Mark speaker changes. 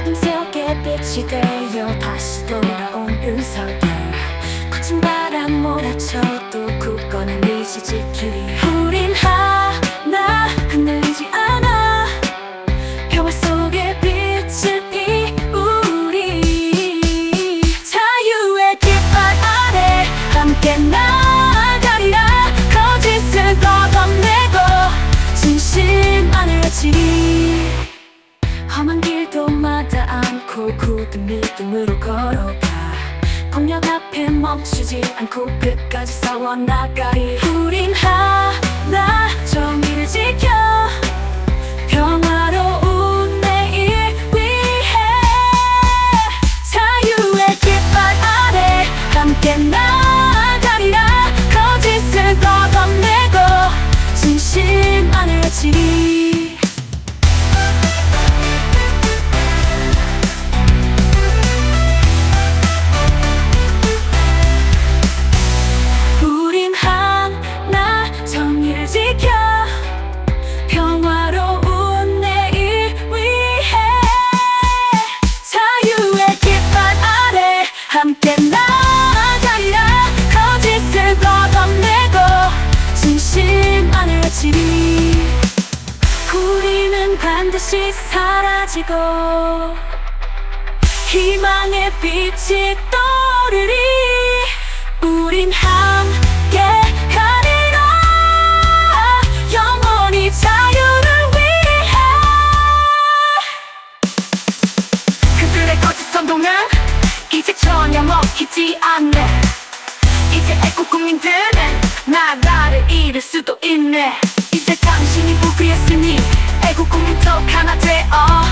Speaker 1: 어둠 속에 빛이 되어 다시 돌아온 은석이 거친 바람 몰아쳐도 굳건한 의지 지키리. 우린 하나 흔들리지 않아. 평화 속에 빛을 피우리. 자유의 깃발 아래 함께 나가리라. 거짓을 걷어내고 진실만을 지리 믿음으로 걸어가. 폭력 앞에 멈추지 않고 끝까지 싸워 나가리 22 우리는 반드시 사라지고 희망의 빛이 떠오르리 우린 함께 가리라. 영원히 자유를 위해. 그들의 거짓선 동안 이제 전혀 먹히지 않네. 이제 애국 국민들은 나라. 를 잃을 수도 있네. 이제 당신이 부귀했으니 애국 국민도 하나 되어